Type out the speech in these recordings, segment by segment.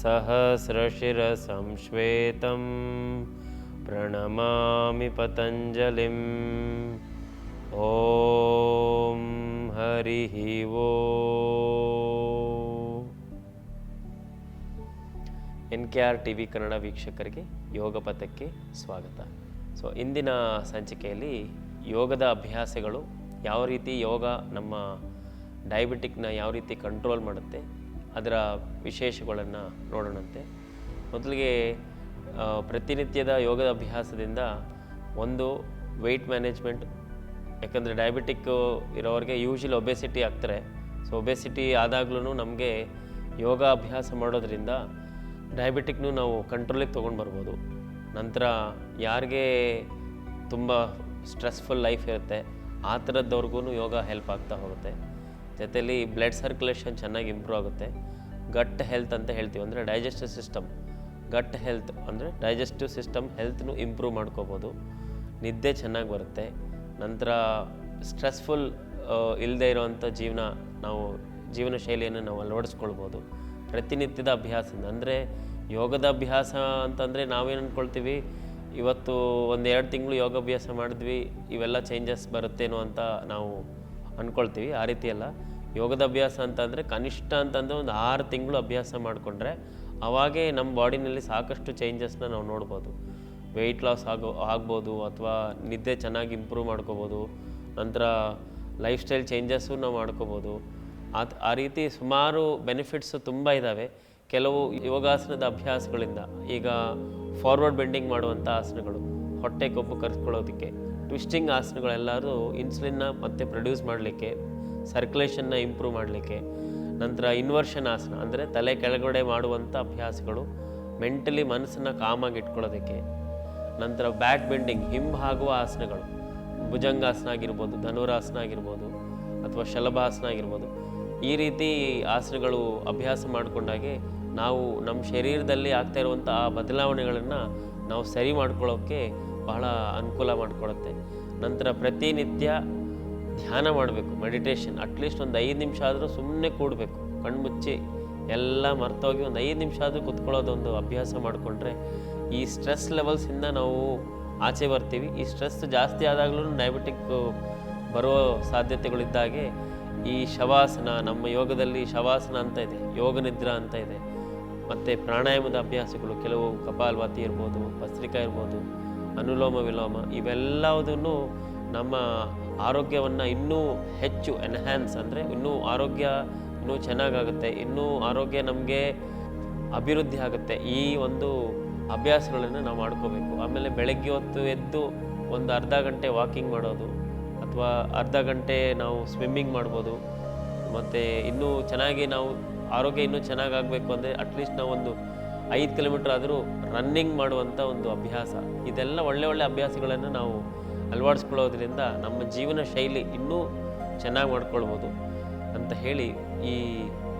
सहस्रशिरसंश्वेतं प्रणमामि पतञ्जलिम् ॐ हरिः वो N K R T V Kannada ವೀಕ್ಷಕರಿಗೆ ಯೋಗ ಪಥಕ್ಕೆ ಸ್ವಾಗತ ಸೊ ಇಂದಿನ ಸಂಚಿಕೆಯಲ್ಲಿ ಯೋಗದ ಅಭ್ಯಾಸಗಳು ಯಾವ ರೀತಿ ಯೋಗ ನಮ್ಮ ಡಯಾಬಿಟಿಕ್ನ ಯಾವ ರೀತಿ ಕಂಟ್ರೋಲ್ ಮಾಡುತ್ತೆ ಅದರ ವಿಶೇಷಗಳನ್ನು ನೋಡೋಣಂತೆ. ಮೊದಲಿಗೆ ಪ್ರತಿನಿತ್ಯದ ಯೋಗದ ಅಭ್ಯಾಸದಿಂದ ಒಂದು ವೆಯ್ಟ್ ಮ್ಯಾನೇಜ್ಮೆಂಟ್ ಯಾಕಂದರೆ ಡಯಾಬಿಟಿಕ್ ಇರೋರಿಗೆ ಯೂಶಲಿ ಒಬೆಸಿಟಿ ಆಗ್ತಾರೆ. ಸೊ ಒಬೆಸಿಟಿ ಆದಾಗ್ಲೂ ನಮಗೆ ಯೋಗ ಅಭ್ಯಾಸ ಮಾಡೋದ್ರಿಂದ ಡಯಾಬಿಟಿಕ್ನು ನಾವು ಕಂಟ್ರೋಲಿಗೆ ತೊಗೊಂಡು ಬರ್ಬೋದು. ನಂತರ ಯಾರಿಗೆ ತುಂಬ ಸ್ಟ್ರೆಸ್ಫುಲ್ ಲೈಫ್ ಇರುತ್ತೆ, ಆ ಥರದ್ದವ್ರಿಗೂ ಯೋಗ ಹೆಲ್ಪ್ ಆಗ್ತಾ ಹೋಗುತ್ತೆ. ಜೊತೆಯಲ್ಲಿ ಬ್ಲಡ್ ಸರ್ಕ್ಯುಲೇಷನ್ ಚೆನ್ನಾಗಿ ಇಂಪ್ರೂವ್ ಆಗುತ್ತೆ. ಗಟ್ ಹೆಲ್ತ್ ಅಂತ ಹೇಳ್ತೀವಿ ಅಂದರೆ ಡೈಜೆಸ್ಟಿವ್ ಸಿಸ್ಟಮ್. ಗಟ್ ಹೆಲ್ತ್ ಅಂದರೆ ಡೈಜೆಸ್ಟಿವ್ ಸಿಸ್ಟಮ್ ಹೆಲ್ತ್ನು ಇಂಪ್ರೂವ್ ಮಾಡ್ಕೋಬೋದು. ನಿದ್ದೆ ಚೆನ್ನಾಗಿ ಬರುತ್ತೆ. ನಂತರ ಸ್ಟ್ರೆಸ್ಫುಲ್ ಇಲ್ಲದೆ ಇರೋವಂಥ ಜೀವನ ನಾವು ಜೀವನ ಶೈಲಿಯನ್ನು ನಾವು ಅಳವಡಿಸ್ಕೊಳ್ಬೋದು. ಪ್ರತಿನಿತ್ಯದ ಅಭ್ಯಾಸದಿಂದ. ಅಂದರೆ ಯೋಗದ ಅಭ್ಯಾಸ ಅಂತಂದರೆ ನಾವೇನು ಅಂದ್ಕೊಳ್ತೀವಿ ಇವತ್ತು ಒಂದು ಎರಡು ತಿಂಗಳು ಯೋಗಾಭ್ಯಾಸ ಮಾಡಿದ್ವಿ, ಇವೆಲ್ಲ ಚೇಂಜಸ್ ಬರುತ್ತೇನೋ ಅಂತ ನಾವು ಅಂದ್ಕೊಳ್ತೀವಿ ಆ ರೀತಿ ಅಲ್ಲ. ಯೋಗದ ಅಭ್ಯಾಸ ಅಂತಂದರೆ ಕನಿಷ್ಠ ಅಂತಂದರೆ ಒಂದು ಆರು ತಿಂಗಳು ಅಭ್ಯಾಸ ಮಾಡಿಕೊಂಡ್ರೆ ಅವಾಗೇ ನಮ್ಮ ಬಾಡಿನಲ್ಲಿ ಸಾಕಷ್ಟು ಚೇಂಜಸ್ನ ನಾವು ನೋಡ್ಬೋದು. ವೆಯ್ಟ್ ಲಾಸ್ ಆಗೋ, ಆಗ್ಬೋದು ಅಥವಾ ನಿದ್ದೆ ಚೆನ್ನಾಗಿ ಇಂಪ್ರೂವ್ ಮಾಡ್ಕೋಬೋದು. ನಂತರ ಲೈಫ್ ಸ್ಟೈಲ್ ಚೇಂಜಸ್ಸು ನಾವು ಮಾಡ್ಕೋಬೋದು. ಆ ಆ ರೀತಿ ಸುಮಾರು ಬೆನಿಫಿಟ್ಸು ತುಂಬ ಇದ್ದಾವೆ ಕೆಲವು ಯೋಗಾಸನದ ಅಭ್ಯಾಸಗಳಿಂದ. ಈಗ ಫಾರ್ವರ್ಡ್ ಬೆಂಡಿಂಗ್ ಮಾಡುವಂಥ ಆಸನಗಳು, ಹೊಟ್ಟೆ ಕೊಬ್ಬು ಕರೆಸ್ಕೊಳ್ಳೋದಕ್ಕೆ ಟ್ವಿಸ್ಟಿಂಗ್ ಆಸನಗಳೆಲ್ಲರೂ ಇನ್ಸುಲಿನ್ನ ಮತ್ತೆ ಪ್ರೊಡ್ಯೂಸ್ ಮಾಡಲಿಕ್ಕೆ ಸರ್ಕ್ಯುಲೇಷನ್ನ ಇಂಪ್ರೂವ್ ಮಾಡಲಿಕ್ಕೆ, ನಂತರ ಇನ್ವರ್ಷನ್ ಆಸನ, ಅಂದರೆ ತಲೆ ಕೆಳಗಡೆ ಮಾಡುವಂಥ ಅಭ್ಯಾಸಗಳು ಮೆಂಟಲಿ ಮನಸ್ಸನ್ನು ಕಾಮಾಗಿ ಇಟ್ಕೊಳ್ಳೋದಕ್ಕೆ. ನಂತರ ಬ್ಯಾಕ್ ಬೆಂಡಿಂಗ್ ಹಿಂಬಾಗುವ ಆಸನಗಳು, ಭುಜಂಗಾಸನ ಆಗಿರ್ಬೋದು, ಧನುರಾಸನ ಆಗಿರ್ಬೋದು, ಅಥವಾ ಶಲಭಾಸನ ಆಗಿರ್ಬೋದು. ಈ ರೀತಿ ಆಸನಗಳು ಅಭ್ಯಾಸ ಮಾಡಿಕೊಂಡಾಗೆ ನಾವು ನಮ್ಮ ಶರೀರದಲ್ಲಿ ಆಗ್ತಾ ಇರುವಂಥ ಆ ಬದಲಾವಣೆಗಳನ್ನು ನಾವು ಸರಿ ಮಾಡ್ಕೊಳ್ಳೋಕ್ಕೆ ಬಹಳ ಅನುಕೂಲ ಮಾಡಿಕೊಡುತ್ತೆ ನಂತರ ಪ್ರತಿನಿತ್ಯ ಧ್ಯಾನ ಮಾಡಬೇಕು ಮೆಡಿಟೇಷನ್ ಅಟ್ಲೀಸ್ಟ್ ಒಂದು ಐದು ನಿಮಿಷ ಆದರೂ ಸುಮ್ಮನೆ ಕೂಡಬೇಕು. ಕಣ್ಮುಚ್ಚಿ ಎಲ್ಲ ಮರ್ತೋಗಿ ಒಂದು ಐದು ನಿಮಿಷ ಆದರೂ ಕುತ್ಕೊಳ್ಳೋದೊಂದು ಅಭ್ಯಾಸ ಮಾಡಿಕೊಂಡ್ರೆ ಈ ಸ್ಟ್ರೆಸ್ ಲೆವೆಲ್ಸಿಂದ ನಾವು ಆಚೆ ಬರ್ತೀವಿ. ಈ ಸ್ಟ್ರೆಸ್ ಜಾಸ್ತಿ ಆದಾಗಲೂ ಡಯಾಬಿಟಿಕ್ ಬರೋ ಸಾಧ್ಯತೆಗಳಿದ್ದಾಗೆ ಈ ಶವಾಸನ, ನಮ್ಮ ಯೋಗದಲ್ಲಿ ಶವಾಸನ ಅಂತ ಇದೆ, ಯೋಗ ನಿದ್ರಾ ಅಂತ ಇದೆ. ಮತ್ತು ಪ್ರಾಣಾಯಾಮದ ಅಭ್ಯಾಸಗಳು, ಕೆಲವು ಕಪಾಲಭಾತಿ ಇರ್ಬೋದು ಪತ್ರಿಕಾ ಇರ್ಬೋದು, ಅನುಲೋಮ ವಿಲೋಮ, ಇವೆಲ್ಲವುದನ್ನು ನಮ್ಮ ಆರೋಗ್ಯವನ್ನು ಇನ್ನೂ ಹೆಚ್ಚು ಎನ್ಹ್ಯಾನ್ಸ್ ಅಂದರೆ ಇನ್ನೂ ಆರೋಗ್ಯ ಇನ್ನೂ ಚೆನ್ನಾಗಾಗುತ್ತೆ, ಇನ್ನೂ ಆರೋಗ್ಯ ನಮಗೆ ಅಭಿವೃದ್ಧಿ ಆಗುತ್ತೆ. ಈ ಒಂದು ಅಭ್ಯಾಸಗಳನ್ನು ನಾವು ಮಾಡ್ಕೋಬೇಕು. ಆಮೇಲೆ ಬೆಳಗ್ಗೆ ಹೊತ್ತು ಎದ್ದು ಒಂದು ಅರ್ಧ ಗಂಟೆ ವಾಕಿಂಗ್ ಮಾಡೋದು ಅಥವಾ ಅರ್ಧ ಗಂಟೆ ನಾವು ಸ್ವಿಮ್ಮಿಂಗ್ ಮಾಡ್ಬೋದು. ಮತ್ತು ಇನ್ನೂ ಚೆನ್ನಾಗಿ ನಾವು ಆರೋಗ್ಯ ಇನ್ನೂ ಚೆನ್ನಾಗಾಗಬೇಕು ಅಂದರೆ ಅಟ್ಲೀಸ್ಟ್ ನಾವು ಒಂದು ಐದು ಕಿಲೋಮೀಟ್ರ್ ಆದರೂ ರನ್ನಿಂಗ್ ಮಾಡುವಂಥ ಒಂದು ಅಭ್ಯಾಸ. ಇದೆಲ್ಲ ಒಳ್ಳೆ ಒಳ್ಳೆ ಅಭ್ಯಾಸಗಳನ್ನು ನಾವು ಅಳವಡಿಸ್ಕೊಳ್ಳೋದ್ರಿಂದ ನಮ್ಮ ಜೀವನ ಶೈಲಿ ಇನ್ನೂ ಚೆನ್ನಾಗಿ ಮಾಡ್ಕೊಳ್ಬೋದು ಅಂತ ಹೇಳಿ ಈ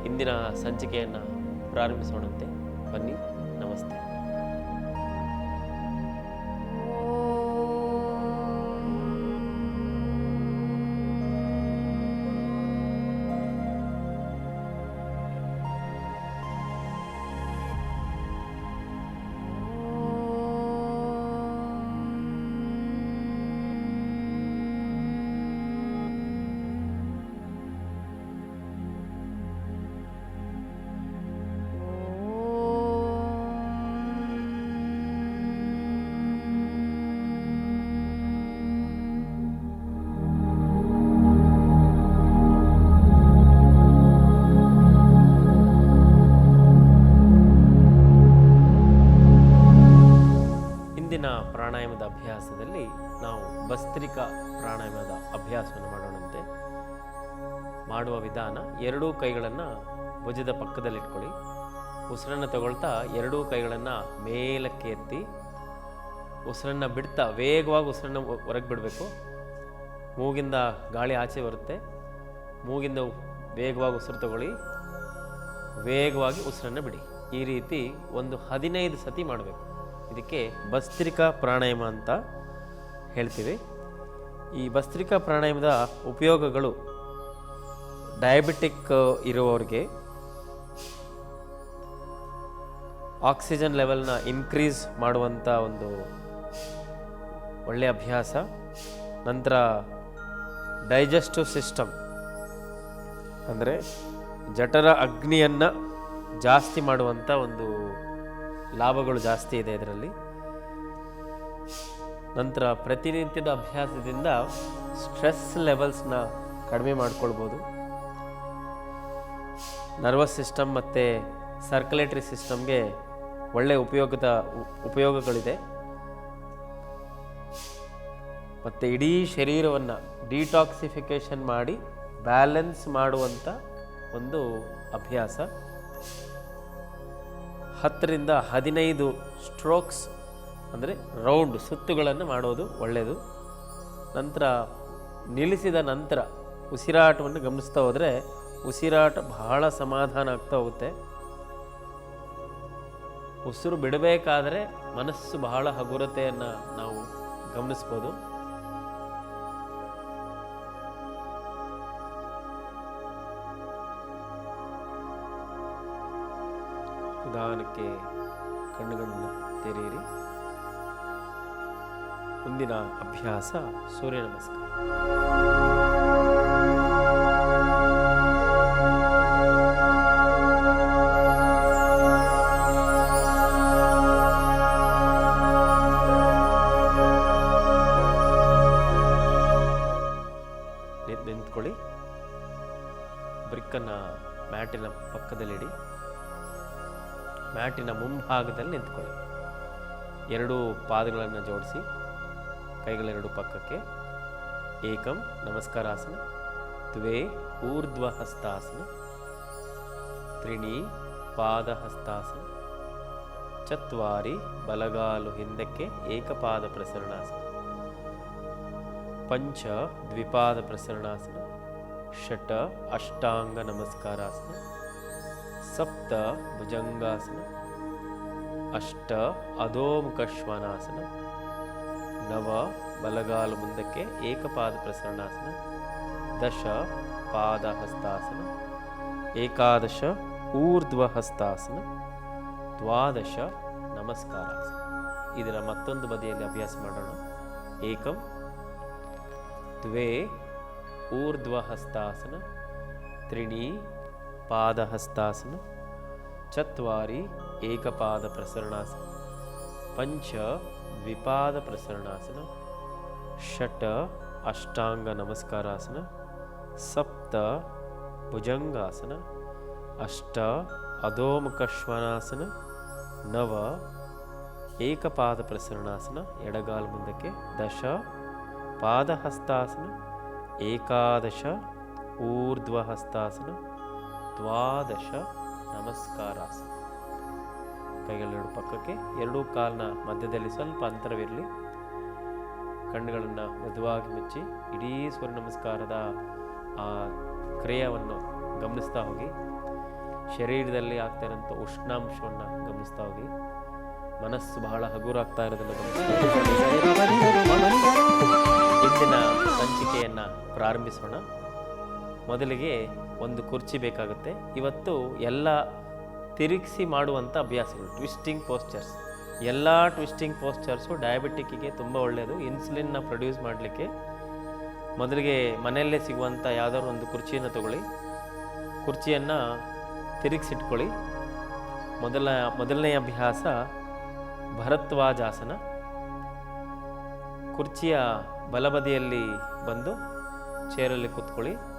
ಇಂದಿನ ಸಂಚಿಕೆಯನ್ನು ಪ್ರಾರಂಭಿಸೋಣಂತೆ. ಬನ್ನಿ, ನಮಸ್ತೆ. ಪ್ರಾಣಾಯಾಮದ ಅಭ್ಯಾಸವನ್ನು ಮಾಡೋಣಂತೆ. ಮಾಡುವ ವಿಧಾನ ಎರಡೂ ಕೈಗಳನ್ನು ಭುಜದ ಪಕ್ಕದಲ್ಲಿಟ್ಕೊಳ್ಳಿ. ಉಸಿರನ್ನು ತಗೊಳ್ತಾ ಎರಡೂ ಕೈಗಳನ್ನು ಮೇಲಕ್ಕೆ ಎತ್ತಿ, ಉಸಿರನ್ನು ಬಿಡ್ತಾ ವೇಗವಾಗಿ ಉಸಿರನ್ನು ಹೊರಗೆ ಬಿಡಬೇಕು. ಮೂಗಿಂದ ಗಾಳಿ ಆಚೆ ಬರುತ್ತೆ. ಮೂಗಿಂದ ವೇಗವಾಗಿ ಉಸಿರು ತಗೊಳ್ಳಿ. ವೇಗವಾಗಿ ಉಸಿರನ್ನು ಬಿಡಿ. ಈ ರೀತಿ ಒಂದು ಹದಿನೈದು ಸತಿ ಮಾಡಬೇಕು. ಇದಕ್ಕೆ ಭಸ್ತ್ರಿಕಾ ಪ್ರಾಣಾಯಾಮ ಅಂತ ಹೇಳ್ತೀವಿ. ಈ ಭಸ್ತ್ರಿಕಾ ಪ್ರಾಣಾಯಾಮದ ಉಪಯೋಗಗಳು ಡಯಾಬಿಟಿಕ್ ಇರುವವ್ರಿಗೆ ಆಕ್ಸಿಜನ್ ಲೆವೆಲ್ನ ಇನ್ಕ್ರೀಸ್ ಮಾಡುವಂಥ ಒಂದು ಒಳ್ಳೆಯ ಅಭ್ಯಾಸ. ನಂತರ ಡೈಜೆಸ್ಟಿವ್ ಸಿಸ್ಟಮ್ ಅಂದರೆ ಜಠರ ಅಗ್ನಿಯನ್ನು ಜಾಸ್ತಿ ಮಾಡುವಂಥ ಒಂದು ಲಾಭಗಳು ಜಾಸ್ತಿ ಇದೆ ಇದರಲ್ಲಿ. ನಂತರ ಪ್ರತಿನಿತ್ಯದ ಅಭ್ಯಾಸದಿಂದ ಸ್ಟ್ರೆಸ್ ಲೆವೆಲ್ಸ್ನ ಕಡಿಮೆ ಮಾಡ್ಕೊಳ್ಬೋದು. ನರ್ವಸ್ ಸಿಸ್ಟಮ್ ಮತ್ತು ಸರ್ಕ್ಯುಲೇಟರಿ ಸಿಸ್ಟಮ್ಗೆ ಒಳ್ಳೆಯ ಉಪಯೋಗದ ಉಪಯೋಗಗಳಿದೆ. ಮತ್ತು ಇಡೀ ಶರೀರವನ್ನು ಡಿಟಾಕ್ಸಿಫಿಕೇಷನ್ ಮಾಡಿ ಬ್ಯಾಲೆನ್ಸ್ ಮಾಡುವಂಥ ಒಂದು ಅಭ್ಯಾಸ. ಹತ್ತರಿಂದ ಹದಿನೈದು ಸ್ಟ್ರೋಕ್ಸ್ ಅಂದರೆ ರೌಂಡ್ ಸುತ್ತುಗಳನ್ನು ಮಾಡೋದು ಒಳ್ಳೆಯದು. ನಂತರ ನಿಲ್ಲಿಸಿದ ನಂತರ ಉಸಿರಾಟವನ್ನು ಗಮನಿಸ್ತಾ ಹೋದರೆ ಉಸಿರಾಟ ಬಹಳ ಸಮಾಧಾನ ಆಗ್ತಾ ಹೋಗುತ್ತೆ. ಉಸಿರು ಬಿಡಬೇಕಾದ್ರೆ ಮನಸ್ಸು ಬಹಳ ಹಗುರತೆಯನ್ನು ನಾವು ಗಮನಿಸ್ಬೋದು. ನಿಧಾನಕ್ಕೆ ಕಣ್ಣುಗಳನ್ನು ತೆರೆಯಿರಿ. ಮುಂದಿನ ಅಭ್ಯಾಸ ಸೂರ್ಯ ನಮಸ್ಕಾರ. ನಿಂತ್- ನಿಂತ್ಕೊಳ್ಳಿ ಬ್ರಿಕ್ಕನ್ನು ಮ್ಯಾಟಿನ ಪಕ್ಕದಲ್ಲಿಡಿ. ಮ್ಯಾಟಿನ ಮುಂಭಾಗದಲ್ಲಿ ನಿಂತ್ಕೊಳ್ಳಿ. ಎರಡೂ ಪಾದಗಳನ್ನು ಜೋಡಿಸಿ. ಕೈಗಳೆರಡು ಪಕ್ಕಕ್ಕೆ. ಏಕಂ ನಮಸ್ಕಾರಾಸನ. ದ್ವೇ ಊರ್ಧ್ವ ಹಸ್ತಾಸನ ತ್ರಿಣಿ ಪಾದ ಹಸ್ತಾಸನ ಚತ್ವಾರಿ ಬಲಗಾಲು ಹಿಂದಕ್ಕೆ ಏಕಪಾದ ಪ್ರಸರಣಾಸನ. ಪಂಚ ದ್ವಿಪಾದ ಪ್ರಸರಣಾಸನ. ಷಟ ಅಷ್ಟಾಂಗ ನಮಸ್ಕಾರಾಸನ. ಸಪ್ತ ಭುಜಂಗಾಸನ. ಅಷ್ಟ ಅಧೋಮುಖ ಶ್ವಾನಾಸನ. ನವ ಬಲಗಾಲು ಮುಂದಕ್ಕೆ ಏಕಪಾದ ಪ್ರಸರಣಾಸನ, ದಶ ಪಾದ ಹಸ್ತಾಸನ ಏಕಾದಶ ಊರ್ಧ್ವ ಹಸ್ತಾಸನ ದ್ವಾದಶ ನಮಸ್ಕಾರಾಸನ. ಇದರ ಮತ್ತೊಂದು ಬದಿಯಲ್ಲಿ ಅಭ್ಯಾಸ ಮಾಡೋಣ. ಏಕಂ, ದ್ವೇ ಊರ್ಧ್ವ ಹಸ್ತಾಸನ ತ್ರಿಣಿ, ಪಾದಹಸ್ತಾಸನ, ಚತ್ವಾರಿ, ಏಕಪಾದ ಪ್ರಸರಣಾಸನ, ಪಂಚ ದ್ವಿಪಾದ ಪ್ರಸರಣಾಸನ ಷಟ ಅಷ್ಟಾಂಗ ನಮಸ್ಕಾರಾಸನ ಸಪ್ತ ಭುಜಂಗಾಸನ ಅಷ್ಟ ಅಧೋಮುಖ ಶ್ವಾನಾಸನ ನವ ಏಕಪಾದ ಪ್ರಸರಣಾಸನ ಎಡಗಾಲು ಮುಂದಕ್ಕೆ ದಶ ಪಾದಹಸ್ತಾಸನ ಏಕಾದಶ ಊರ್ಧ್ವ ಹಸ್ತಾಸನ ದ್ವಾದಶ ನಮಸ್ಕಾರಾಸನ ಕೈಗಳೆರಡು ಪಕ್ಕಕ್ಕೆ ಎರಡೂ ಕಾಲಿನ ಮಧ್ಯದಲ್ಲಿ ಸ್ವಲ್ಪ ಅಂತರವಿರಲಿ. ಕಣ್ಣುಗಳನ್ನು ಮೃದುವಾಗಿ ಮುಚ್ಚಿ ಇಡೀ ಸೂರ್ಯ ನಮಸ್ಕಾರದ ಆ ಕ್ರಿಯೆಯನ್ನು ಗಮನಿಸ್ತಾ ಹೋಗಿ. ಶರೀರದಲ್ಲಿ ಆಗ್ತಾ ಇರೋಂಥ ಉಷ್ಣಾಂಶವನ್ನು ಗಮನಿಸ್ತಾ ಹೋಗಿ. ಮನಸ್ಸು ಬಹಳ ಹಗುರಾಗ್ತಾ ಇರೋದನ್ನು ಇಂದಿನ ಸಂಚಿಕೆಯನ್ನು ಪ್ರಾರಂಭಿಸೋಣ. ಮೊದಲಿಗೆ ಒಂದು ಕುರ್ಚಿ ಬೇಕಾಗುತ್ತೆ. ಇವತ್ತು ಎಲ್ಲ ತಿರುಗಿಸಿ ಮಾಡುವಂಥ ಅಭ್ಯಾಸಗಳು ಟ್ವಿಸ್ಟಿಂಗ್ ಪೋಸ್ಚರ್ಸ್ ಎಲ್ಲ ಟ್ವಿಸ್ಟಿಂಗ್ ಪೋಸ್ಚರ್ಸು ಡಯಾಬಿಟಿಕ್ಕಿಗೆ ತುಂಬ ಒಳ್ಳೆಯದು ಇನ್ಸುಲಿನ್ನ ಪ್ರೊಡ್ಯೂಸ್ ಮಾಡಲಿಕ್ಕೆ ಮೊದಲಿಗೆ ಮನೆಯಲ್ಲೇ ಸಿಗುವಂಥ ಯಾವುದಾದ್ರು ಒಂದು ಕುರ್ಚಿಯನ್ನು ತಗೊಳ್ಳಿ. ಕುರ್ಚಿಯನ್ನು ತಿರುಗಿಸಿಟ್ಕೊಳ್ಳಿ. ಮೊದಲ, ಮೊದಲನೇ ಅಭ್ಯಾಸ ಭರತ್ವಾಜಾಸನ ಕುರ್ಚಿಯ ಬಲಬದಿಯಲ್ಲಿ ಬಂದು ಚೇರಲ್ಲಿ ಕೂತ್ಕೊಳ್ಳಿ.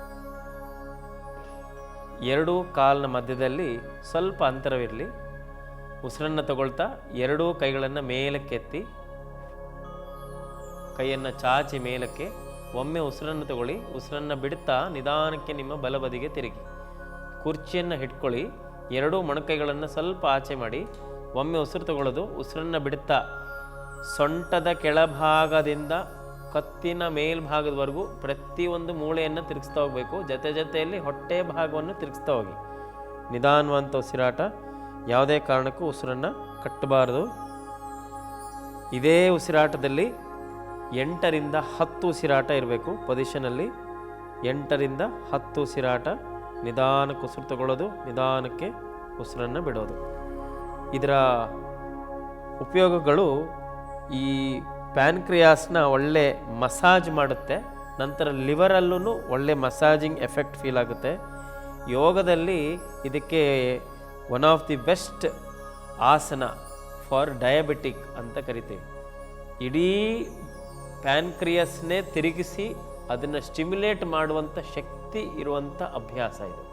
ಎರಡೂ ಕಾಲಿನ ಮಧ್ಯದಲ್ಲಿ ಸ್ವಲ್ಪ ಅಂತರವಿರಲಿ. ಉಸಿರನ್ನು ತಗೊಳ್ತಾ ಎರಡೂ ಕೈಗಳನ್ನು ಮೇಲಕ್ಕೆತ್ತಿ, ಕೈಯನ್ನು ಚಾಚಿ ಮೇಲಕ್ಕೆ, ಒಮ್ಮೆ ಉಸಿರನ್ನು ತಗೊಳ್ಳಿ, ಉಸಿರನ್ನು ಬಿಡುತ್ತಾ ನಿಧಾನಕ್ಕೆ ನಿಮ್ಮ ಬಲಬದಿಗೆ ತಿರುಗಿ. ಕುರ್ಚಿಯನ್ನು ಹಿಡ್ಕೊಳ್ಳಿ, ಎರಡೂ ಮೊಣಕೈಗಳನ್ನು ಸ್ವಲ್ಪ ಆಚೆ ಮಾಡಿ, ಒಮ್ಮೆ ಉಸಿರು ತಗೊಳ್ಳೋದು, ಉಸಿರನ್ನು ಬಿಡುತ್ತಾ ಸೊಂಟದ ಕೆಳಭಾಗದಿಂದ ಕತ್ತಿನ ಮೇಲ್ಭಾಗದವರೆಗೂ ಪ್ರತಿಯೊಂದು ಮೂಳೆಯನ್ನು ತಿರುಗಿಸ್ತಾ ಹೋಗಬೇಕು. ಜೊತೆ ಜೊತೆಯಲ್ಲಿ ಹೊಟ್ಟೆ ಭಾಗವನ್ನು ತಿರುಗಿಸ್ತಾ ಹೋಗಿ. ನಿಧಾನವಂತ ಉಸಿರಾಟ. ಯಾವುದೇ ಕಾರಣಕ್ಕೂ ಉಸಿರನ್ನು ಕಟ್ಟಬಾರದು. ಇದೇ ಉಸಿರಾಟದಲ್ಲಿ ಎಂಟರಿಂದ ಹತ್ತು ಉಸಿರಾಟ ಇರಬೇಕು. ಪೊಸಿಷನಲ್ಲಿ ಎಂಟರಿಂದ ಹತ್ತು ಉಸಿರಾಟ. ನಿಧಾನಕ್ಕೆ ಉಸಿರು ತಗೊಳ್ಳೋದು, ನಿಧಾನಕ್ಕೆ ಉಸಿರನ್ನು ಬಿಡೋದು. ಇದರ ಉಪಯೋಗಗಳು ಈ ಪ್ಯಾನ್ಕ್ರಿಯಾಸ್ನ ಒಳ್ಳೆ ಮಸಾಜ್ ಮಾಡುತ್ತೆ. ನಂತರ ಲಿವರಲ್ಲೂ ಒಳ್ಳೆ ಮಸಾಜಿಂಗ್ ಎಫೆಕ್ಟ್ ಫೀಲ್ ಆಗುತ್ತೆ. ಯೋಗದಲ್ಲಿ ಇದಕ್ಕೆ one of the best asana for diabetic ಅಂತ ಕರಿತೀವಿ. ಇಡೀ ಪ್ಯಾನ್ಕ್ರಿಯಸ್ನೇ ತಿರುಗಿಸಿ ಅದನ್ನು ಸ್ಟಿಮ್ಯುಲೇಟ್ ಮಾಡುವಂಥ ಶಕ್ತಿ ಇರುವಂಥ ಅಭ್ಯಾಸ ಇದು.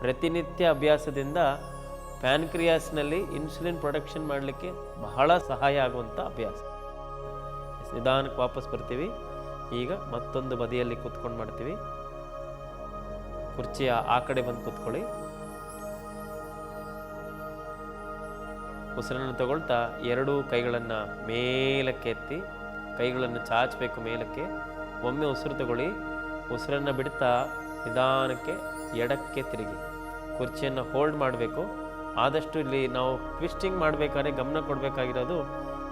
ಪ್ರತಿನಿತ್ಯ ಅಭ್ಯಾಸದಿಂದ ಪ್ಯಾನ್ಕ್ರಿಯಾಸ್ನಲ್ಲಿ ಇನ್ಸುಲಿನ್ ಪ್ರೊಡಕ್ಷನ್ ಮಾಡಲಿಕ್ಕೆ ಬಹಳ ಸಹಾಯ ಆಗುವಂಥ ಅಭ್ಯಾಸ. ನಿಧಾನಕ್ಕೆ ವಾಪಸ್ ಬರ್ತೀವಿ. ಈಗ ಮತ್ತೊಂದು ಬದಿಯಲ್ಲಿ ಕೂತ್ಕೊಂಡು ಮಾಡ್ತೀವಿ. ಕುರ್ಚಿಯ ಆ ಕಡೆ ಬಂದು ಕೂತ್ಕೊಳ್ಳಿ. ಉಸಿರನ್ನು ತಗೊಳ್ತಾ ಎರಡೂ ಕೈಗಳನ್ನು ಮೇಲಕ್ಕೆ ಎತ್ತಿ, ಕೈಗಳನ್ನು ಚಾಚಬೇಕು ಮೇಲಕ್ಕೆ. ಒಮ್ಮೆ ಉಸಿರು ತಗೊಳ್ಳಿ. ಉಸಿರನ್ನು ಬಿಡ್ತಾ ನಿಧಾನಕ್ಕೆ ಎಡಕ್ಕೆ ತಿರುಗಿ. ಕುರ್ಚಿಯನ್ನು ಹೋಲ್ಡ್ ಮಾಡಬೇಕು. ಆದಷ್ಟು ಇಲ್ಲಿ ನಾವು ಟ್ವಿಸ್ಟಿಂಗ್ ಮಾಡಬೇಕಾದ್ರೆ ಗಮನ ಕೊಡಬೇಕಾಗಿರೋದು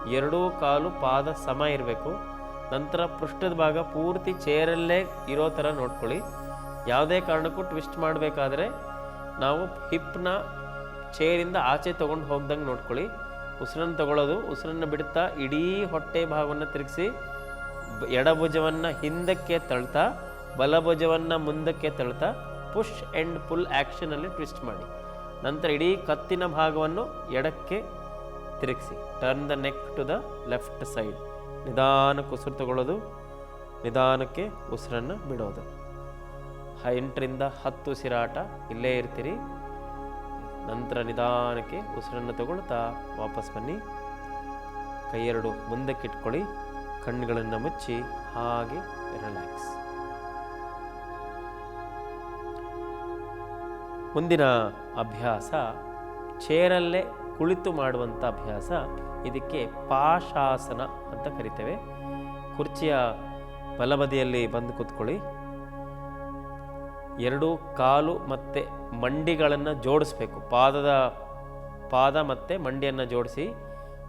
ಎರಡೂ ಕಾಲು ಪಾದ ಸಮ ಇರಬೇಕು. ನಂತರ ಪೃಷ್ಠದ ಭಾಗ ಪೂರ್ತಿ ಚೇರಲ್ಲೇ ಇರೋ ಥರ ನೋಡ್ಕೊಳ್ಳಿ. ಯಾವುದೇ ಕಾರಣಕ್ಕೂ ಟ್ವಿಸ್ಟ್ ಮಾಡಬೇಕಾದ್ರೆ ನಾವು ಹಿಪ್ನ ಚೇರಿಂದ ಆಚೆ ತೊಗೊಂಡು ಹೋಗ್ದಂಗೆ ನೋಡ್ಕೊಳ್ಳಿ. ಉಸಿರನ್ನು ತಗೊಳ್ಳೋದು, ಉಸಿರನ್ನು ಬಿಡ್ತಾ ಇಡೀ ಹೊಟ್ಟೆ ಭಾಗವನ್ನು ತಿರುಗಿಸಿ, ಎಡಭುಜವನ್ನು ಹಿಂದಕ್ಕೆ ತಳ್ತಾ, ಬಲಭುಜವನ್ನು ಮುಂದಕ್ಕೆ ತಳ್ತಾ, ಪುಷ್ ಆ್ಯಂಡ್ ಪುಲ್ ಆ್ಯಕ್ಷನಲ್ಲಿ ಟ್ವಿಸ್ಟ್ ಮಾಡಿ. ನಂತರ ಇಡೀ ಕತ್ತಿನ ಭಾಗವನ್ನು ಎಡಕ್ಕೆ ತಿರುಗಿಸಿ. Turn the neck to the left side ನಿಧಾನಕ್ಕೆ ಉಸಿರು ತಗೊಳ್ಳೋದು. ನಿಧಾನಕ್ಕೆ ಉಸಿರನ್ನು ಬಿಡೋದು. ಎಂಟರಿಂದ ಹತ್ತು ಉಸಿರಾಟ ಇಲ್ಲೇ ಇರ್ತೀರಿ. ನಂತರ ನಿಧಾನಕ್ಕೆ ಉಸಿರನ್ನು ತಗೊಳ್ತಾ ವಾಪಸ್ ಬನ್ನಿ. ಕೈಯೆರಡು ಮುಂದಕ್ಕೆ ಇಟ್ಕೊಳ್ಳಿ. ಕಣ್ಣುಗಳನ್ನು ಮುಚ್ಚಿ ಹಾಗೆ ರಿಲ್ಯಾಕ್ಸ್ ಮುಂದಿನ ಅಭ್ಯಾಸ ಚೇರಲ್ಲೇ ಕುಳಿತು ಮಾಡುವಂಥ ಅಭ್ಯಾಸ ಇದಕ್ಕೆ ಪಾಶಾಸನ ಅಂತ ಕರಿತೇವೆ. ಕುರ್ಚಿಯ ಬಲಬದಿಯಲ್ಲಿ ಬಂದು ಕೂತ್ಕೊಳ್ಳಿ. ಎರಡು ಕಾಲು ಮತ್ತು ಮಂಡಿಗಳನ್ನು ಜೋಡಿಸ್ಬೇಕು. ಪಾದದ, ಪಾದ ಮತ್ತು ಮಂಡಿಯನ್ನು ಜೋಡಿಸಿ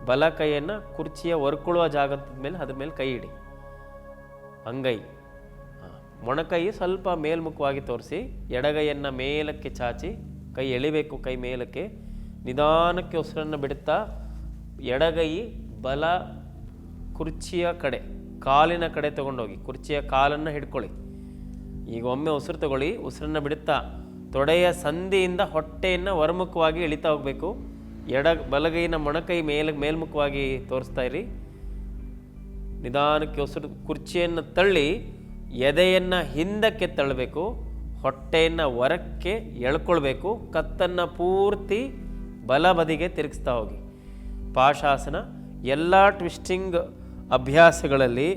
ಬಲ ಕೈಯನ್ನು ಕುರ್ಚಿಯ ಒರ್ಕೊಳ್ಳುವ ಜಾಗದ ಮೇಲೆ, ಅದ್ರ ಮೇಲೆ ಕೈ ಇಡಿ. ಅಂಗೈ. ಮೊಣಕೈ ಸ್ವಲ್ಪ ಮೇಲ್ಮುಖವಾಗಿ ತೋರಿಸಿ, ಎಡಗೈಯನ್ನು ಮೇಲಕ್ಕೆ ಚಾಚಿ, ಕೈ ಎಳಿಬೇಕು, ಕೈ ಮೇಲಕ್ಕೆ. ನಿಧಾನಕ್ಕೆ ಉಸಿರನ್ನು ಬಿಡುತ್ತಾ ಎಡಗೈ ಬಲ ಕುರ್ಚಿಯ ಕಡೆ, ಕಾಲಿನ ಕಡೆ ತಗೊಂಡೋಗಿ, ಕುರ್ಚಿಯ ಕಾಲನ್ನು ಹಿಡ್ಕೊಳ್ಳಿ. ಈಗ ಒಮ್ಮೆ ಉಸಿರು ತಗೊಳ್ಳಿ, ಉಸಿರನ್ನು ಬಿಡುತ್ತಾ ತೊಡೆಯ ಸಂಧಿಯಿಂದ ಹೊಟ್ಟೆಯನ್ನು ಹೊರಮುಖವಾಗಿ ಇಳಿತಾ ಹೋಗಬೇಕು. ಎಡ ಬಲಗೈನ ಮೊಣಕೈ ಮೇಲ್, ಮೇಲ್ಮುಖವಾಗಿ ತೋರಿಸ್ತಾ ಇರಿ. ನಿಧಾನಕ್ಕೆ ಉಸಿರು, ಕುರ್ಚಿಯನ್ನು ತಳ್ಳಿ, ಎದೆಯನ್ನು ಹಿಂದಕ್ಕೆ ತಳ್ಳಬೇಕು, ಹೊಟ್ಟೆಯನ್ನು ಹೊರಕ್ಕೆ ಎಳ್ಕೊಳ್ಬೇಕು, ಕತ್ತನ್ನು ಪೂರ್ತಿ ಬಲ ಬದಿಗೆ ತಿರುಗಿಸ್ತಾ ಹೋಗಿ. ಪಾಶಾಸನ ಎಲ್ಲ ಟ್ವಿಸ್ಟಿಂಗ್ ಅಭ್ಯಾಸಗಳಲ್ಲಿ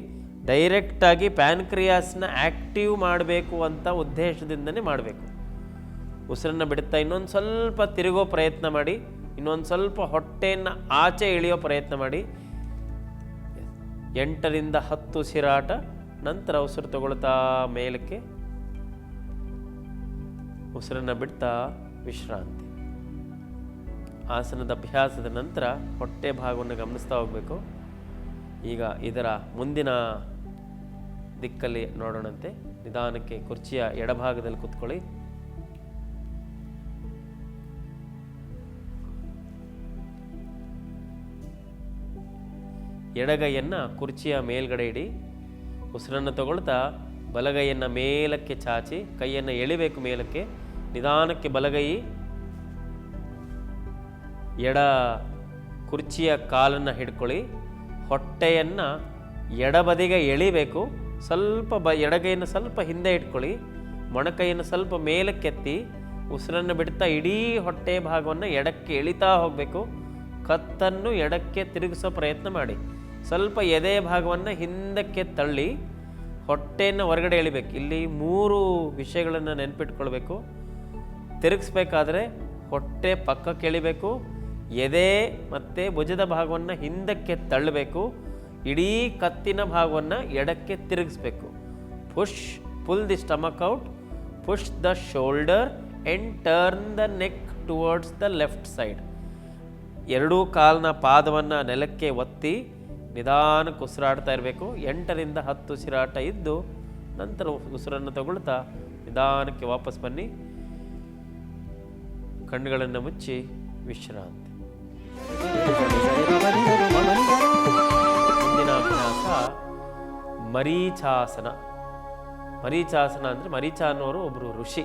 ಡೈರೆಕ್ಟಾಗಿ ಪ್ಯಾನ್ಕ್ರಿಯಾಸ್ನ ಆ್ಯಕ್ಟಿವ್ ಮಾಡಬೇಕು ಅಂತ ಉದ್ದೇಶದಿಂದನೇ ಮಾಡಬೇಕು. ಉಸಿರನ್ನು ಬಿಡುತ್ತಾ ಇನ್ನೊಂದು ಸ್ವಲ್ಪ ತಿರುಗೋ ಪ್ರಯತ್ನ ಮಾಡಿ, ಇನ್ನೊಂದು ಸ್ವಲ್ಪ ಹೊಟ್ಟೆಯನ್ನು ಆಚೆ ಇಳಿಯೋ ಪ್ರಯತ್ನ ಮಾಡಿ. ಎಂಟರಿಂದ ಹತ್ತು ಉಸಿರಾಟ, ನಂತರ ಉಸಿರು ತಗೊಳ್ತಾ ಮೇಲಕ್ಕೆ, ಉಸಿರನ್ನು ಬಿಡ್ತಾ ವಿಶ್ರಾಂತಿ. ಆಸನದ ಅಭ್ಯಾಸದ ನಂತರ ಹೊಟ್ಟೆ ಭಾಗವನ್ನು ಗಮನಿಸ್ತಾ ಹೋಗಬೇಕು. ಈಗ ಇದರ ಮುಂದಿನ ದಿಕ್ಕಲ್ಲಿ ನೋಡೋಣಂತೆ. ನಿಧಾನಕ್ಕೆ ಕುರ್ಚಿಯ ಎಡಭಾಗದಲ್ಲಿ ಕೂತ್ಕೊಳ್ಳಿ. ಎಡಗೈಯನ್ನು ಕುರ್ಚಿಯ ಮೇಲ್ಗಡೆ ಇಡಿ. ಉಸಿರನ್ನು ತಗೊಳ್ತಾ ಬಲಗೈಯನ್ನು ಮೇಲಕ್ಕೆ ಚಾಚಿ, ಕೈಯನ್ನು ಎಳಿಬೇಕು ಮೇಲಕ್ಕೆ. ನಿಧಾನಕ್ಕೆ ಬಲಗೈ. ಎಡ ಕುರ್ಚಿಯ ಕಾಲನ್ನು ಹಿಡ್ಕೊಳ್ಳಿ. ಹೊಟ್ಟೆಯನ್ನು ಎಡಬದಿಗೆ ಎಳಿಬೇಕು. ಸ್ವಲ್ಪ ಬ ಎಡಗೈಯನ್ನು ಸ್ವಲ್ಪ ಹಿಂದೆ ಇಟ್ಕೊಳ್ಳಿ. ಮೊಣಕೈಯನ್ನು ಸ್ವಲ್ಪ ಮೇಲಕ್ಕೆತ್ತಿ. ಉಸಿರನ್ನು ಬಿಡ್ತಾ ಇಡೀ ಹೊಟ್ಟೆ ಭಾಗವನ್ನು ಎಡಕ್ಕೆ ಎಳಿತಾ ಹೋಗಬೇಕು. ಕತ್ತನ್ನು ಎಡಕ್ಕೆ ತಿರುಗಿಸೋ ಪ್ರಯತ್ನ ಮಾಡಿ. ಸ್ವಲ್ಪ ಎದೆ ಭಾಗವನ್ನು ಹಿಂದಕ್ಕೆ ತಳ್ಳಿ, ಹೊಟ್ಟೆಯನ್ನು ಹೊರಗಡೆ ಎಳಿಬೇಕು. ಇಲ್ಲಿ ಮೂರು ವಿಷಯಗಳನ್ನು ನೆನಪಿಟ್ಕೊಳ್ಬೇಕು. ತಿರುಗಿಸ್ಬೇಕಾದ್ರೆ ಹೊಟ್ಟೆ ಪಕ್ಕಕ್ಕೆ ಎಳಿಬೇಕು. ಎದೆ ಮತ್ತು ಭುಜದ ಭಾಗವನ್ನು ಹಿಂದಕ್ಕೆ ತಳ್ಳಬೇಕು, ಇಡೀ ಕತ್ತಿನ ಭಾಗವನ್ನು ಎಡಕ್ಕೆ ತಿರುಗಿಸ್ಬೇಕು. Push pull the stomach out push the shoulder and turn the neck towards the left side ಎರಡೂ ಕಾಲಿನ ಪಾದವನ್ನು ನೆಲಕ್ಕೆ ಒತ್ತಿ ನಿಧಾನಕ್ಕೆ ಉಸಿರಾಡ್ತಾ ಇರಬೇಕು. ಎಂಟರಿಂದ ಹತ್ತು ಉಸಿರಾಟ ಇದ್ದು ನಂತರ ಉಸಿರನ್ನು ತಗೊಳ್ತಾ ನಿಧಾನಕ್ಕೆ ವಾಪಸ್ ಬನ್ನಿ. ಕಣ್ಣುಗಳನ್ನು ಮುಚ್ಚಿ, ವಿಶ್ರಾಂತಿ. ಮುಂದಿನ ಅಭ್ಯಾಸ ಮರೀಚಾಸನ. ಮರೀಚಾಸನ ಅಂದರೆ ಮರೀಚ ಅನ್ನೋರು ಒಬ್ಬರು ಋಷಿ.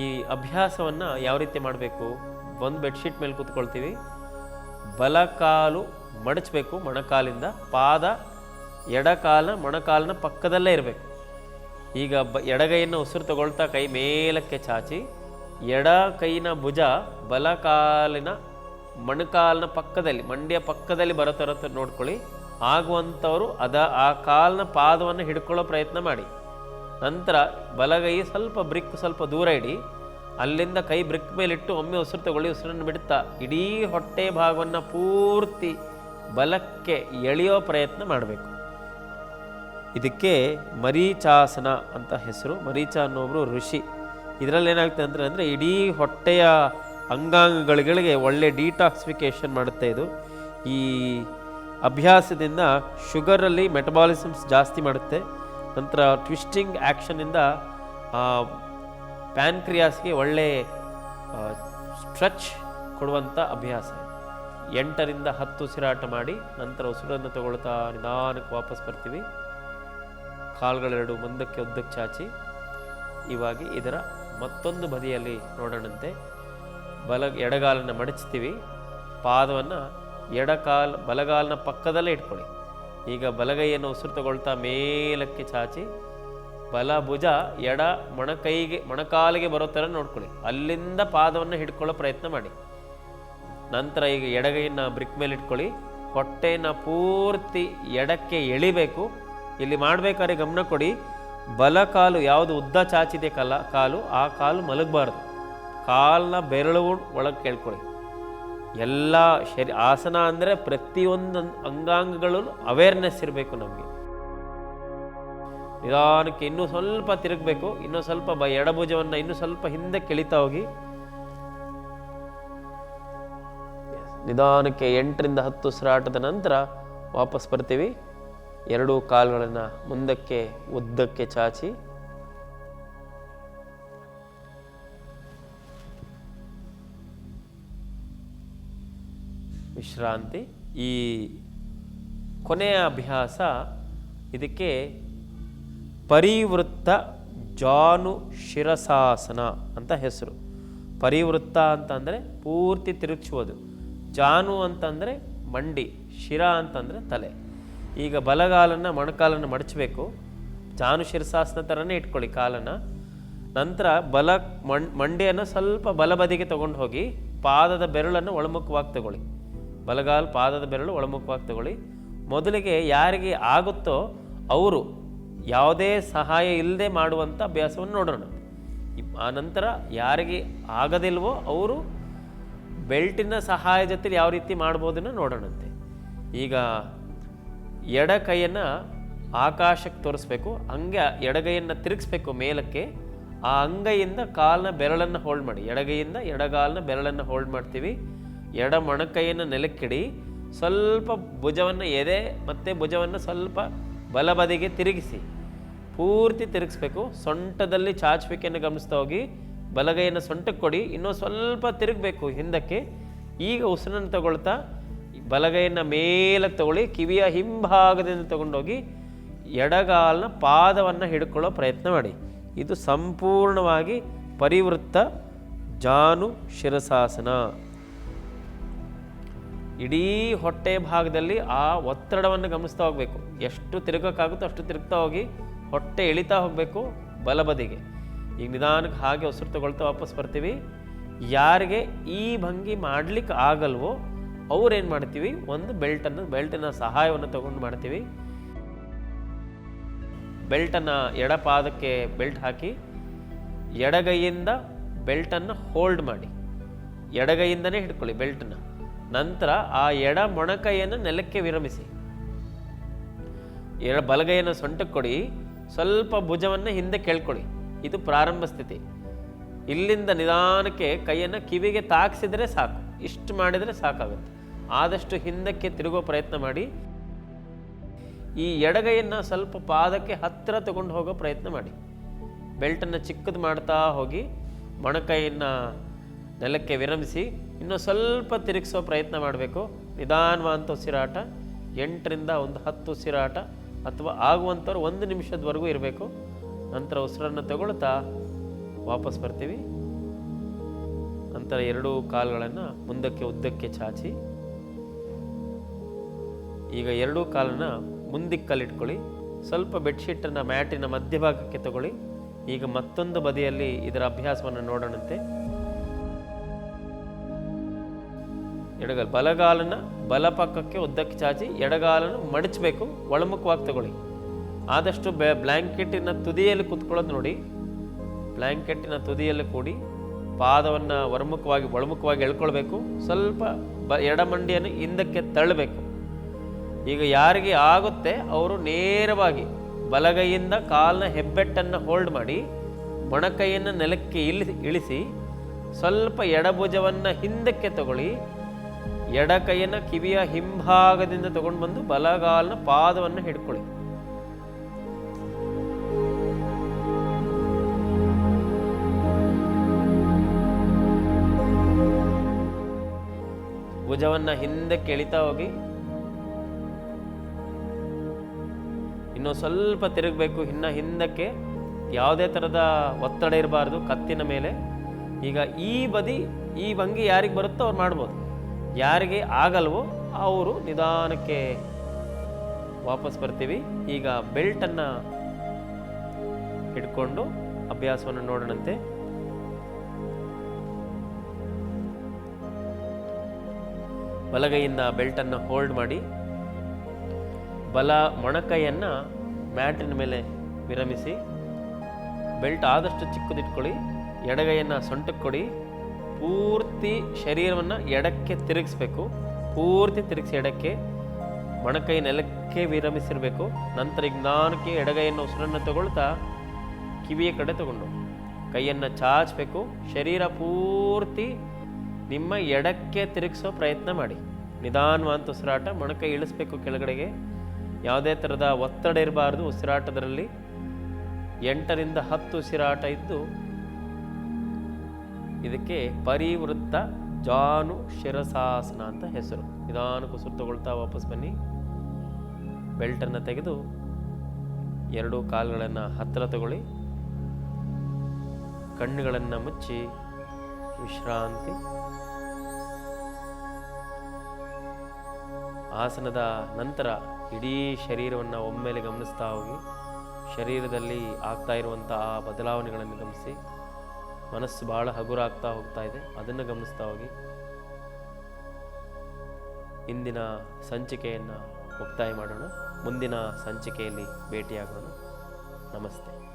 ಈ ಅಭ್ಯಾಸವನ್ನು ಯಾವ ರೀತಿ ಮಾಡಬೇಕು? ಒಂದು ಬೆಡ್ಶೀಟ್ ಮೇಲೆ ಕೂತ್ಕೊಳ್ತೀವಿ. ಬಲಕಾಲು ಮಡಚಬೇಕು, ಮೊಣಕಾಲಿಂದ. ಪಾದ ಎಡಕಾಲ ಮೊಣಕಾಲಿನ ಪಕ್ಕದಲ್ಲೇ ಇರಬೇಕು. ಈಗ ಬ ಎಡಗೈಯನ್ನು ಉಸಿರು ತಗೊಳ್ತಾ ಕೈ ಮೇಲಕ್ಕೆ ಚಾಚಿ, ಎಡ ಕೈನ ಭುಜ ಬಲಕಾಲಿನ ಮೊಣಕಾಲಿನ ಪಕ್ಕದಲ್ಲಿ, ಮಂಡ್ಯ ಪಕ್ಕದಲ್ಲಿ ಬರೋ ಥರ ನೋಡ್ಕೊಳ್ಳಿ. ಆಗುವಂಥವರು ಅದ, ಆ ಕಾಲಿನ ಪಾದವನ್ನು ಹಿಡ್ಕೊಳ್ಳೋ ಪ್ರಯತ್ನ ಮಾಡಿ. ನಂತರ ಬಲಗೈ ಸ್ವಲ್ಪ ಬ್ರಿಕ್ ಸ್ವಲ್ಪ ದೂರ ಇಡಿ. ಅಲ್ಲಿಂದ ಕೈ ಬ್ರಿಕ್ ಮೇಲಿಟ್ಟು ಒಮ್ಮೆ ಉಸಿರು ತಗೊಳ್ಳಿ, ಉಸಿರನ್ನು ಬಿಡುತ್ತಾ ಇಡೀ ಹೊಟ್ಟೆ ಭಾಗವನ್ನು ಪೂರ್ತಿ ಬಲಕ್ಕೆ ಎಳೆಯೋ ಪ್ರಯತ್ನ ಮಾಡಬೇಕು. ಇದಕ್ಕೆ ಮರೀಚಾಸನ ಅಂತ ಹೆಸರು. ಮರೀಚ ಅನ್ನೋಬ್ರು ಋಷಿ. ಇದರಲ್ಲಿ ಏನಾಗ್ತದೆ ಅಂದರೆ ಅಂದರೆ ಇಡೀ ಹೊಟ್ಟೆಯ ಅಂಗಾಂಗಗಳಿಗೆ ಒಳ್ಳೆ ಡಿಟಾಕ್ಸಿಫಿಕೇಷನ್ ಮಾಡುತ್ತೆ ಇದು. ಈ ಅಭ್ಯಾಸದಿಂದ ಶುಗರಲ್ಲಿ ಮೆಟಬಾಲಿಸಮ್ಸ್ ಜಾಸ್ತಿ ಮಾಡುತ್ತೆ. ನಂತರ ಟ್ವಿಸ್ಟಿಂಗ್ ಆ್ಯಕ್ಷನಿಂದ ಪ್ಯಾನ್ಕ್ರಿಯಾಸ್ಗೆ ಒಳ್ಳೆ ಸ್ಟ್ರೆಚ್ ಕೊಡುವಂಥ ಅಭ್ಯಾಸ. ಎಂಟರಿಂದ ಹತ್ತು ಉಸಿರಾಟ ಮಾಡಿ, ನಂತರ ಉಸಿರನ್ನು ತಗೊಳ್ತಾ ನಿಧಾನಕ್ಕೆ ವಾಪಸ್ ಬರ್ತೀವಿ. ಕಾಲುಗಳೆರಡು ಮುಂದಕ್ಕೆ ಉದ್ದಕ್ಕೆ ಚಾಚಿ, ಇವಾಗಿ ಇದರ ಮತ್ತೊಂದು ಬದಿಯಲ್ಲಿ ನೋಡೋಣಂತೆ. ಬಲ ಎಡಗಾಲನ್ನು ಮಡಚ್ತೀವಿ. ಪಾದವನ್ನು ಎಡಕಾಲ್ ಬಲಗಾಲಿನ ಪಕ್ಕದಲ್ಲೇ ಇಟ್ಕೊಳ್ಳಿ. ಈಗ ಬಲಗೈಯನ್ನು ಉಸಿರು ತಗೊಳ್ತಾ ಮೇಲಕ್ಕೆ ಚಾಚಿ, ಬಲ ಭುಜ ಎಡ ಮೊಣಕೈಗೆ, ಮೊಣಕಾಲಿಗೆ ಬರೋ ಥರ ನೋಡ್ಕೊಳ್ಳಿ. ಅಲ್ಲಿಂದ ಪಾದವನ್ನು ಹಿಡ್ಕೊಳ್ಳೋ ಪ್ರಯತ್ನ ಮಾಡಿ. ನಂತರ ಈಗ ಎಡಗೈಯನ್ನು ಬ್ರಿಕ್ ಮೇಲೆ ಇಟ್ಕೊಳ್ಳಿ. ಹೊಟ್ಟೆಯನ್ನು ಪೂರ್ತಿ ಎಡಕ್ಕೆ ಎಳಿಬೇಕು. ಇಲ್ಲಿ ಮಾಡಬೇಕಾದ್ರೆ ಗಮನ ಕೊಡಿ, ಬಲ ಕಾಲು ಯಾವುದು ಉದ್ದ ಚಾಚಿದೆ ಕಲ, ಕಾಲು, ಆ ಕಾಲು ಮಲಗಬಾರ್ದು. ಕಾಲನ್ನ ಬೆರಳು ಒಳಗೆ ಕೇಳ್ಕೊಳ್ಳಿ ಎಲ್ಲ ಶರೀ, ಆಸನ ಅಂದರೆ ಪ್ರತಿಯೊಂದು ಅಂಗಾಂಗಗಳು ಅವೇರ್ನೆಸ್ ಇರಬೇಕು ನಮಗೆ. ನಿಧಾನಕ್ಕೆ ಇನ್ನೂ ಸ್ವಲ್ಪ ತಿರುಗಬೇಕು, ಇನ್ನೂ ಸ್ವಲ್ಪ ಬ, ಎಡಭುಜವನ್ನು ಇನ್ನೂ ಸ್ವಲ್ಪ ಹಿಂದೆ ಕೆಳಿತಾ ಹೋಗಿ. ನಿಧಾನಕ್ಕೆ ಎಂಟರಿಂದ ಹತ್ತು ಸ್ರಾಟದ ನಂತರ ವಾಪಸ್ ಬರ್ತೀವಿ. ಎರಡೂ ಕಾಲುಗಳನ್ನು ಮುಂದಕ್ಕೆ, ಉದ್ದಕ್ಕೆ ಚಾಚಿ. ವಿಶ್ರಾಂತಿ ಈ ಕೊನೆಯ ಅಭ್ಯಾಸ ಇದಕ್ಕೆ ಪರಿವೃತ್ತ ಜಾನು ಶಿರಸಾಸನ ಅಂತ ಹೆಸರು. ಪರಿವೃತ್ತ ಅಂತಂದರೆ ಪೂರ್ತಿ ತಿರುಚುವುದು ಜಾನು ಅಂತಂದರೆ ಮಂಡಿ, ಶಿರ ಅಂತಂದರೆ ತಲೆ. ಈಗ ಬಲಗಾಲನ್ನು ಮೊಣಕಾಲನ್ನು ಮಡಚಬೇಕು. ಜಾನು ಶಿರಸಾಸನ ಥರನೇ ಇಟ್ಕೊಳ್ಳಿ ಕಾಲನ್ನು. ನಂತರ ಬಲ ಮಂಡಿಯನ್ನು ಸ್ವಲ್ಪ ಬಲಬದಿಗೆ ತಗೊಂಡು ಹೋಗಿ ಪಾದದ ಬೆರಳನ್ನು ಒಳಮುಖವಾಗಿ ತಗೊಳ್ಳಿ. ಬಲಗಾಲ್ ಪಾದದ ಬೆರಳು ಒಳಮುಖವಾಗಿ ತಗೊಳ್ಳಿ. ಮೊದಲಿಗೆ ಯಾರಿಗೆ ಆಗುತ್ತೋ ಅವರು ಯಾವುದೇ ಸಹಾಯ ಇಲ್ಲದೆ ಮಾಡುವಂಥ ಅಭ್ಯಾಸವನ್ನು ನೋಡೋಣ. ಆ ನಂತರ ಯಾರಿಗೆ ಆಗದಿಲ್ವೋ ಅವರು ಬೆಲ್ಟಿನ ಸಹಾಯ ಜೊತೆಲಿ ಯಾವ ರೀತಿ ಮಾಡ್ಬೋದನ್ನು ನೋಡೋಣಂತೆ. ಈಗ ಎಡ ಕೈಯನ್ನು ಆಕಾಶಕ್ಕೆ ತೋರಿಸ್ಬೇಕು, ಹಂಗೆ ಎಡಗೈಯನ್ನು ತಿರುಗಿಸ್ಬೇಕು ಮೇಲಕ್ಕೆ. ಆ ಅಂಗೈಯಿಂದ ಕಾಲನ್ನ ಬೆರಳನ್ನು ಹೋಲ್ಡ್ ಮಾಡಿ. ಎಡಗೈಯಿಂದ ಎಡಗಾಲನ್ನ ಬೆರಳನ್ನು ಹೋಲ್ಡ್ ಮಾಡ್ತೀವಿ. ಎಡ ಮೊಣಕೈಯನ್ನು ನೆಲಕ್ಕಿಡಿ. ಸ್ವಲ್ಪ ಭುಜವನ್ನು ಎದೆ ಮತ್ತು ಭುಜವನ್ನು ಸ್ವಲ್ಪ ಬಲಬದಿಗೆ ತಿರುಗಿಸಿ. ಪೂರ್ತಿ ತಿರುಗಿಸ್ಬೇಕು. ಸೊಂಟದಲ್ಲಿ ಚಾಚುವಿಕೆಯನ್ನು ಗಮನಿಸ್ತಾ ಹೋಗಿ. ಬಲಗೈಯನ್ನು ಸೊಂಟಕ್ಕೆ ಕೊಡಿ. ಇನ್ನೂ ಸ್ವಲ್ಪ ತಿರುಗಬೇಕು ಹಿಂದಕ್ಕೆ. ಈಗ ಉಸಿರನ್ನು ತಗೊಳ್ತಾ ಬಲಗೈಯನ್ನು ಮೇಲೆ ತಗೊಳ್ಳಿ. ಕಿವಿಯ ಹಿಂಭಾಗದಿಂದ ತಗೊಂಡೋಗಿ ಎಡಗಾಲನ ಪಾದವನ್ನು ಹಿಡ್ಕೊಳ್ಳೋ ಪ್ರಯತ್ನ ಮಾಡಿ. ಇದು ಸಂಪೂರ್ಣವಾಗಿ ಪರಿವೃತ್ತ ಜಾನು ಶಿರಸಾಸನ. ಇಡೀ ಹೊಟ್ಟೆ ಭಾಗದಲ್ಲಿ ಆ ಒತ್ತಡವನ್ನು ಗಮನಿಸ್ತಾ ಹೋಗಬೇಕು. ಎಷ್ಟು ತಿರುಗೋಕ್ಕಾಗುತ್ತೋ ಅಷ್ಟು ತಿರುಗ್ತಾ ಹೋಗಿ ಹೊಟ್ಟೆ ಎಳಿತಾ ಹೋಗಬೇಕು ಬಲಬದಿಗೆ. ಈಗ ನಿಧಾನಕ್ಕೆ ಹಾಗೆ ಉಸಿರು ತಗೊಳ್ತಾ ವಾಪಸ್ ಬರ್ತೀವಿ. ಯಾರಿಗೆ ಈ ಭಂಗಿ ಮಾಡ್ಲಿಕ್ಕೆ ಆಗಲ್ವೋ ಅವ್ರೇನು ಮಾಡ್ತೀವಿ? ಒಂದು ಬೆಲ್ಟನ್ನು, ಬೆಲ್ಟಿನ ಸಹಾಯವನ್ನು ತಗೊಂಡು ಮಾಡ್ತೀವಿ. ಬೆಲ್ಟನ್ನು ಎಡಪಾದಕ್ಕೆ ಬೆಲ್ಟ್ ಹಾಕಿ, ಎಡಗೈಯಿಂದ ಬೆಲ್ಟನ್ನು ಹೋಲ್ಡ್ ಮಾಡಿ. ಎಡಗೈಯಿಂದನೇ ಹಿಡ್ಕೊಳ್ಳಿ ಬೆಲ್ಟನ್ನು. ನಂತರ ಆ ಎಡ ಮೊಣಕೈಯನ್ನು ನೆಲಕ್ಕೆ ವಿರಮಿಸಿ. ಎಡ ಬಲಗೈಯನ್ನು ಸೊಂಟಕ್ಕೆ ಕೊಡಿ ಸ್ವಲ್ಪ ಭುಜವನ್ನು ಹಿಂದೆ ಕೇಳ್ಕೊಳ್ಳಿ ಇದು ಪ್ರಾರಂಭ ಸ್ಥಿತಿ. ಇಲ್ಲಿಂದ ನಿಧಾನಕ್ಕೆ ಕೈಯನ್ನು ಕಿವಿಗೆ ತಾಕ್ಸಿದ್ರೆ ಸಾಕು. ಇಷ್ಟು ಮಾಡಿದರೆ ಸಾಕಾಗುತ್ತೆ. ಆದಷ್ಟು ಹಿಂದಕ್ಕೆ ತಿರುಗೋ ಪ್ರಯತ್ನ ಮಾಡಿ. ಈ ಎಡಗೈಯನ್ನು ಸ್ವಲ್ಪ ಪಾದಕ್ಕೆ ಹತ್ತಿರ ತಗೊಂಡು ಹೋಗೋ ಪ್ರಯತ್ನ ಮಾಡಿ. ಬೆಲ್ಟನ್ನು ಚಿಕ್ಕದು ಮಾಡ್ತಾ ಹೋಗಿ ಮೊಣಕೈಯನ್ನು ನೆಲಕ್ಕೆ ವಿರಮಿಸಿ. ಇನ್ನು ಸ್ವಲ್ಪ ತಿರುಗಿಸೋ ಪ್ರಯತ್ನ ಮಾಡಬೇಕು. ನಿಧಾನವಾದಂಥ ಉಸಿರಾಟ, ಎಂಟರಿಂದ ಒಂದು ಹತ್ತು ಉಸಿರಾಟ ಅಥವಾ ಆಗುವಂಥವ್ರು ಒಂದು ನಿಮಿಷದವರೆಗೂ ಇರಬೇಕು. ನಂತರ ಉಸಿರನ್ನು ತಗೊಳ್ತಾ ವಾಪಸ್ ಬರ್ತೀವಿ. ನಂತರ ಎರಡೂ ಕಾಲುಗಳನ್ನು ಮುಂದಕ್ಕೆ ಉದ್ದಕ್ಕೆ ಚಾಚಿ. ಈಗ ಎರಡೂ ಕಾಲನ್ನು ಮುಂದಿಕ್ಕೆ ಕಲ್ಲಿಟ್ಕೊಳ್ಳಿ ಸ್ವಲ್ಪ ಬೆಡ್ಶೀಟನ್ನು ಮ್ಯಾಟಿನ ಮಧ್ಯಭಾಗಕ್ಕೆ ತಗೊಳ್ಳಿ. ಈಗ ಮತ್ತೊಂದು ಬದಿಯಲ್ಲಿ ಇದರ ಅಭ್ಯಾಸವನ್ನು ನೋಡೋಣಂತೆ. ಎಡಗಾಲ. ಬಲಗಾಲನ್ನು ಬಲ ಪಕ್ಕಕ್ಕೆ ಉದ್ದಕ್ಕೆ ಚಾಚಿ ಎಡಗಾಲನ್ನು ಮಡಚಬೇಕು, ಒಳಮುಖವಾಗಿ ತಗೊಳ್ಳಿ. ಆದಷ್ಟು ಬೆ ಬ್ಲ್ಯಾಂಕೆಟಿನ ತುದಿಯಲ್ಲಿ ಕೂತ್ಕೊಳ್ಳೋದು ನೋಡಿ. ಬ್ಲ್ಯಾಂಕೆಟ್ಟಿನ ತುದಿಯಲ್ಲಿ ಕೂಡಿ ಪಾದವನ್ನು ಹೊರಮುಖವಾಗಿ, ಒಳಮುಖವಾಗಿ ಎಳ್ಕೊಳ್ಬೇಕು. ಸ್ವಲ್ಪ ಬ, ಎಡಮಂಡಿಯನ್ನು ಹಿಂದಕ್ಕೆ ತಳ್ಳಬೇಕು. ಈಗ ಯಾರಿಗೆ ಆಗುತ್ತೆ ಅವರು ನೇರವಾಗಿ ಬಲಗೈಯಿಂದ ಕಾಲಿನ ಹೆಬ್ಬೆಟ್ಟನ್ನು ಹೋಲ್ಡ್ ಮಾಡಿ, ಮೊಣಕೈಯನ್ನು ನೆಲಕ್ಕೆ ಇಳಿಸಿ ಇಳಿಸಿ, ಸ್ವಲ್ಪ ಎಡಭುಜವನ್ನು ಹಿಂದಕ್ಕೆ ತಗೊಳ್ಳಿ. ಎಡ ಕೈಯನ್ನು ಕಿವಿಯ ಹಿಂಭಾಗದಿಂದ ತಗೊಂಡು ಬಂದು ಬಲಗಾಲನ ಪಾದವನ್ನು ಹಿಡ್ಕೊಳ್ಳಿ. ಭುಜವನ್ನು ಹಿಂದೆ ಕೆಳಿತಾ ಹೋಗಿ. ಇನ್ನೂ ಸ್ವಲ್ಪ ತಿರುಗಬೇಕು, ಇನ್ನು ಹಿಂದಕ್ಕೆ ಯಾವುದೇ ಥರದ ಒತ್ತಡ ಇರಬಾರ್ದು ಕತ್ತಿನ ಮೇಲೆ. ಈಗ ಈ ಬದಿ, ಈ ಭಂಗಿ ಯಾರಿಗೆ ಬರುತ್ತೋ ಅವ್ರು ಮಾಡ್ಬೋದು. ಯಾರಿಗೆ ಆಗಲ್ವೋ ಅವರು ನಿಧಾನಕ್ಕೆ ವಾಪಸ್ ಬರ್ತೀವಿ. ಈಗ ಬೆಲ್ಟನ್ನು ಹಿಡ್ಕೊಂಡು ಅಭ್ಯಾಸವನ್ನು ನೋಡೋಣಂತೆ. ಬಲಗೈಯಿಂದ ಬೆಲ್ಟನ್ನು ಹೋಲ್ಡ್ ಮಾಡಿ. ಬಲ ಮೊಣಕೈಯನ್ನು ಮ್ಯಾಟಿನ ಮೇಲೆ ವಿರಮಿಸಿ. ಬೆಲ್ಟ್ ಆದಷ್ಟು ಚಿಕ್ಕದಿಟ್ಕೊಳ್ಳಿ. ಎಡಗೈಯನ್ನು ಸೊಂಟಕ್ಕೆ ಕೊಡಿ. ಪೂರ್ತಿ ಶರೀರವನ್ನು ಎಡಕ್ಕೆ ತಿರುಗಿಸ್ಬೇಕು. ಪೂರ್ತಿ ತಿರುಗಿಸಿ ಎಡಕ್ಕೆ, ಮೊಣಕೈ ನೆಲಕ್ಕೆ ವಿರಮಿಸಿರಬೇಕು. ನಂತರ ಈಗ ನಾನಕ್ಕೆ ಎಡಗೈಯನ್ನು ಉಸಿರನ್ನು ತಗೊಳ್ತಾ ಕಿವಿಯ ಕಡೆ ತಗೊಂಡು ಕೈಯನ್ನು ಚಾಚಬೇಕು. ಶರೀರ ಪೂರ್ತಿ ನಿಮ್ಮ ಎಡಕ್ಕೆ ತಿರುಗಿಸೋ ಪ್ರಯತ್ನ ಮಾಡಿ. ನಿಧಾನವಂತ ಉಸಿರಾಟ, ಮೊಣಕೈ ಇಳಿಸ್ಬೇಕು ಕೆಳಗಡೆಗೆ. ಯಾವುದೇ ಥರದ ಒತ್ತಡ ಇರಬಾರ್ದು ಉಸಿರಾಟದಲ್ಲಿ ಎಂಟರಿಂದ ಹತ್ತು ಉಸಿರಾಟ ಇದ್ದು ಇದಕ್ಕೆ ಪರಿವೃತ್ತ ಜಾನು ಶಿರಸಾಸನ ಅಂತ ಹೆಸರು. ನಿಧಾನ ಕುಸುರು ತಗೊಳ್ತಾ ವಾಪಸ್ ಬನ್ನಿ. ಬೆಲ್ಟನ್ನು ತೆಗೆದು ಎರಡು ಕಾಲುಗಳನ್ನು ಹತ್ತಿರ ತಗೊಳ್ಳಿ ಕಣ್ಣುಗಳನ್ನು ಮುಚ್ಚಿ ವಿಶ್ರಾಂತಿ. ಆಸನದ ನಂತರ ಇಡೀ ಶರೀರವನ್ನು ಒಮ್ಮೆಲೆ ಗಮನಿಸ್ತಾ ಹೋಗಿ. ಶರೀರದಲ್ಲಿ ಆಗ್ತಾ ಇರುವಂಥ ಬದಲಾವಣೆಗಳನ್ನು ಗಮನಿಸಿ. ಮನಸ್ಸು ಭಾಳ ಹಗುರಾಗ್ತಾ ಹೋಗ್ತಾ ಇದೆ. ಅದನ್ನು ಗಮನಿಸ್ತಾ ಹೋಗಿ. ಇಂದಿನ ಸಂಚಿಕೆಯನ್ನು ಮುಕ್ತಾಯ ಮಾಡೋಣ. ಮುಂದಿನ ಸಂಚಿಕೆಯಲ್ಲಿ ಭೇಟಿಯಾಗೋಣ. ನಮಸ್ತೆ.